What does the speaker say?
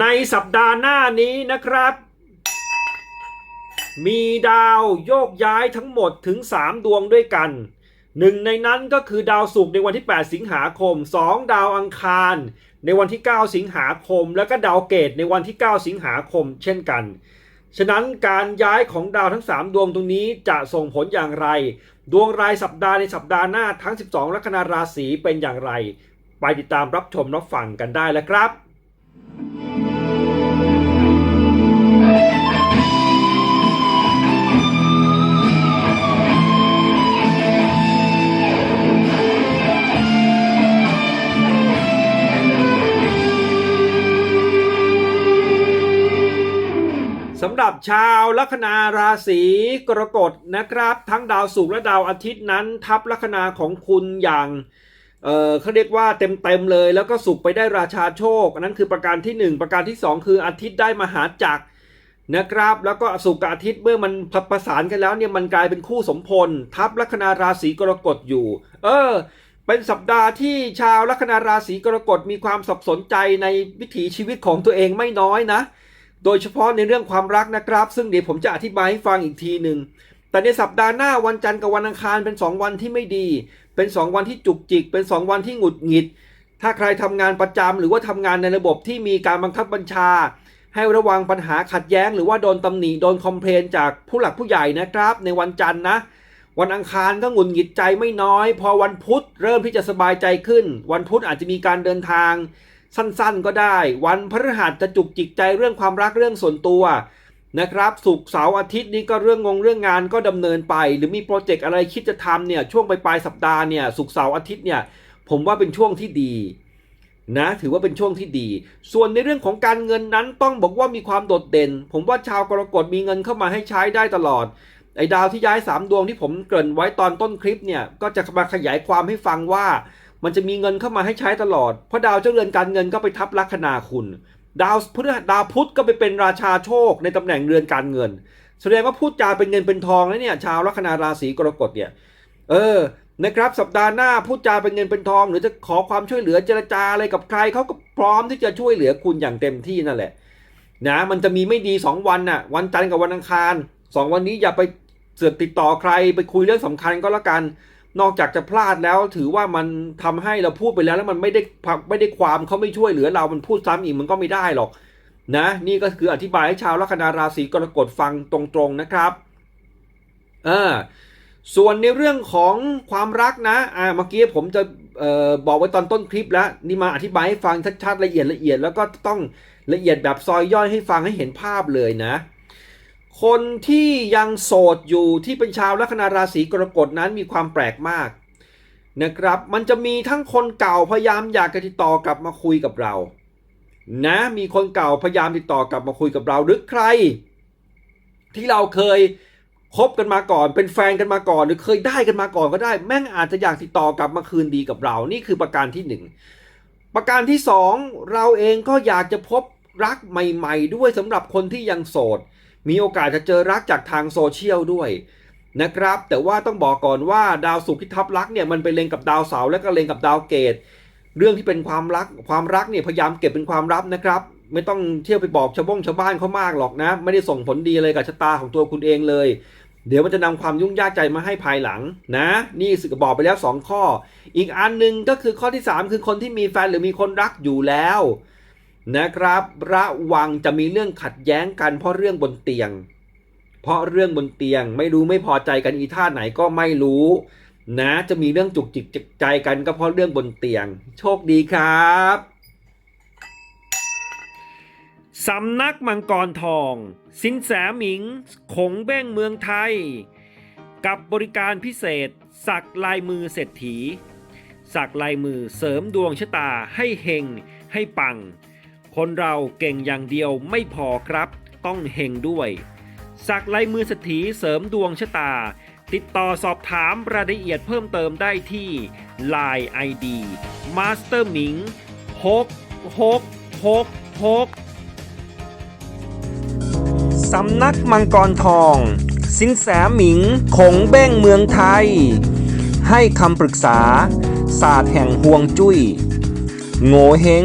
ในสัปดาห์หน้านี้นะครับ มีดาวโยกย้ายทั้งหมดถึง 3 ดวงด้วยกัน หนึ่งในนั้นก็คือดาวศุกร์ในวันที่ 8 สิงหาคม 2 ดาวอังคาร ในวันที่ 9 สิงหาคม แล้วก็ดาวเกตในวันที่ 9 สิงหาคม เช่นกัน ฉะนั้นการย้ายของดาวทั้ง 3 ดวงตรงนี้จะส่งผลอย่างไร ดวงรายสัปดาห์ในสัปดาห์หน้าทั้ง 12 ลัคนาราศีเป็นอย่างไร ไปติดตามรับชมรับฟังกันได้แล้วครับ หรับชาวลัคนาราศีกรกฎนะครับ ทั้งดาวศุกร์และดาวอาทิตย์นั้น ทับลัคนาของคุณอย่างเออเขาเรียกว่าเต็มๆเลย แล้วก็ศุกไปได้ราชาโชค อันนั้นคือประการที่ 1 ประการที่ 2 คืออาทิตย์ได้มหาจักรนะครับ แล้วก็ศุกอาทิตย์เมื่อมันประสานกันแล้วเนี่ยมันกลายเป็นคู่สมพล ทับลัคนาราศีกรกฎอยู่ เออ เป็นสัปดาห์ที่ชาวลัคนาราศีกรกฎมีความสับสนใจในวิถีชีวิตของตัวเองไม่น้อยนะ โดยเฉพาะในเรื่องความรักนะครับ ซึ่งเดี๋ยวผมจะอธิบายให้ฟังอีกทีหนึ่งแต่ในสัปดาห์หน้าวันจันทร์กับวันอังคารเป็น 2 วันที่ไม่ดี เป็น 2 วันที่จุกจิก เป็น 2 วันที่หงุดหงิด ถ้าใครทำงานประจำหรือว่าทำงานในระบบที่มีการบังคับบัญชา ให้ระวังปัญหาขัดแย้ง หรือว่าโดนตำหนิโดนคอมเพลนจากผู้หลักผู้ใหญ่นะครับ ในวันจันทร์นะวันอังคารก็หงุดหงิดใจไม่น้อย พอวันพุธเริ่มที่จะสบายใจขึ้น วันพุธอาจจะมีการเดินทาง สั้นๆ ก็ได้ วันพฤหัสจะจุกจิกใจเรื่องความรักเรื่องส่วนตัวนะครับศุกเสาร์อาทิตย์นี้ก็เรื่องงงเรื่องงานก็ดำเนินไป หรือมีโปรเจกต์อะไรคิดจะทำเนี่ยช่วงปลายๆสัปดาห์เนี่ยศุกเสาร์อาทิตย์เนี่ยผมว่าเป็นช่วงที่ดีนะถือว่าเป็นช่วงที่ดี ส่วนในเรื่องของการเงินนั้นต้องบอกว่ามีความโดดเด่น ผมว่าชาวกรกฎมีเงินเข้ามาให้ใช้ได้ตลอดไอ้ดาวที่ย้ายสามดวงที่ผมเกริ่นไว้ตอนต้นคลิปเนี่ยก็จะมาขยายความให้ฟังว่า มันจะมีเงินเข้ามาให้ใช้ตลอด เพราะดาวเจ้าเรือนการเงินก็ไปทับลัคนาคุณ ดาวพฤหัสดาวพุธก็ไปเป็นราชาโชคในตำแหน่งเรือนการเงิน แสดงว่าพูดจาเป็นเงินเป็นทองแล้วเนี่ยชาวลัคนาราศีกรกฎเนี่ย เออ นะครับสัปดาห์หน้าพูดจาเป็นเงินเป็นทอง หรือจะขอความช่วยเหลือเจรจาอะไรกับใครเขาก็พร้อมที่จะช่วยเหลือคุณอย่างเต็มที่นั่นแหละนะมันจะมีไม่ดี 2 วันน่ะวันจันทร์กับวันอังคาร 2 วันนี้อย่าไปเสือกติดต่อใครไปคุยเรื่องสำคัญก็แล้วกัน นอกจากจะพลาดแล้วถือว่ามันทำให้เราพูดไปแล้วแล้วมันไม่ได้ไม่ได้ความเขาไม่ช่วยเหลือเรามันพูดซ้ำอีกมันก็ไม่ได้หรอกนะนี่ก็คืออธิบายให้ชาวลัคนาราศีกรกฎฟังตรงๆนะครับเอ่าส่วนในเรื่องของความรักนะอ่าเมื่อกี้ผมจะเอ่อบอกไว้ตอนต้นคลิปแล้วนี่มาอธิบายให้ฟังชัดๆละเอียดละเอียดแล้วก็ต้องละเอียดแบบซอยย่อยให้ฟังให้เห็นภาพเลยนะ คนที่ยังโสดอยู่ที่เป็นชาวลัคนาราศีกรกฎนั้นมีความแปลกมากนะครับ มันจะมีทั้งคนเก่าพยายามอยากจะติดต่อกลับมาคุยกับเรา นะ มีคนเก่าพยายามติดต่อกลับมาคุยกับเราหรือใคร ที่เราเคยคบกันมาก่อน เป็นแฟนกันมาก่อน หรือเคยได้กันมาก่อนก็ได้ แม่งอาจจะอยากติดต่อกลับมาคืนดีกับเรา นี่คือประการที่หนึ่งประการที่สองเราเองก็อยากจะพบรักใหม่ ๆ ด้วยสำหรับคนที่ยังโสด มีโอกาสจะเจอรักจากทางโซเชียลด้วยนะครับ แต่ว่าต้องบอกก่อนว่าดาวศุกร์ที่ทับรักเนี่ยมันไปเล็งกับดาวเสาร์และก็เล็งกับดาวเกตเรื่องที่เป็นความรักความรักเนี่ยพยายามเก็บเป็นความลับนะครับ ไม่ต้องเที่ยวไปบอกชาวบ้งชาวบ้านเขามากหรอกนะ ไม่ได้ส่งผลดีเลยกับชะตาของตัวคุณเองเลย เดี๋ยวมันจะนำความยุ่งยากใจมาให้ภายหลังนะ นี่สึกบอกไปแล้ว 2 ข้อ อีกอันหนึ่งก็คือข้อที่ 3 คือคนที่มีแฟนหรือมีคนรักอยู่แล้ว นะครับ ระวังจะมีเรื่องขัดแย้งกันเพราะเรื่องบนเตียง เพราะเรื่องบนเตียงไม่รู้ไม่พอใจกันอีท่าไหนก็ไม่รู้ นะจะมีเรื่องจุกจิกจิกใจกันก็เพราะเรื่องบนเตียง โชคดีครับสำนักมังกรทอง สินแสหมิงขงเบ้งเมืองไทย กับบริการพิเศษ สักลายมือเศรษฐี สักลายมือเสริมดวงชะตาให้เฮงให้ปัง คนเราเก่งอย่างเดียวไม่พอครับ ต้องเฮงด้วยสักลายมือเศรษฐีเสริมดวงชะตา ติดต่อสอบถามรายละเอียดเพิ่มเติมได้ที่ Line ID Master Ming 6 6 6 6สำนักมังกรทอง สินแสหมิงขงเบ้งเมืองไทย ให้คำปรึกษา ศาสตร์แห่งห่วงจุย้ยโง่เฮง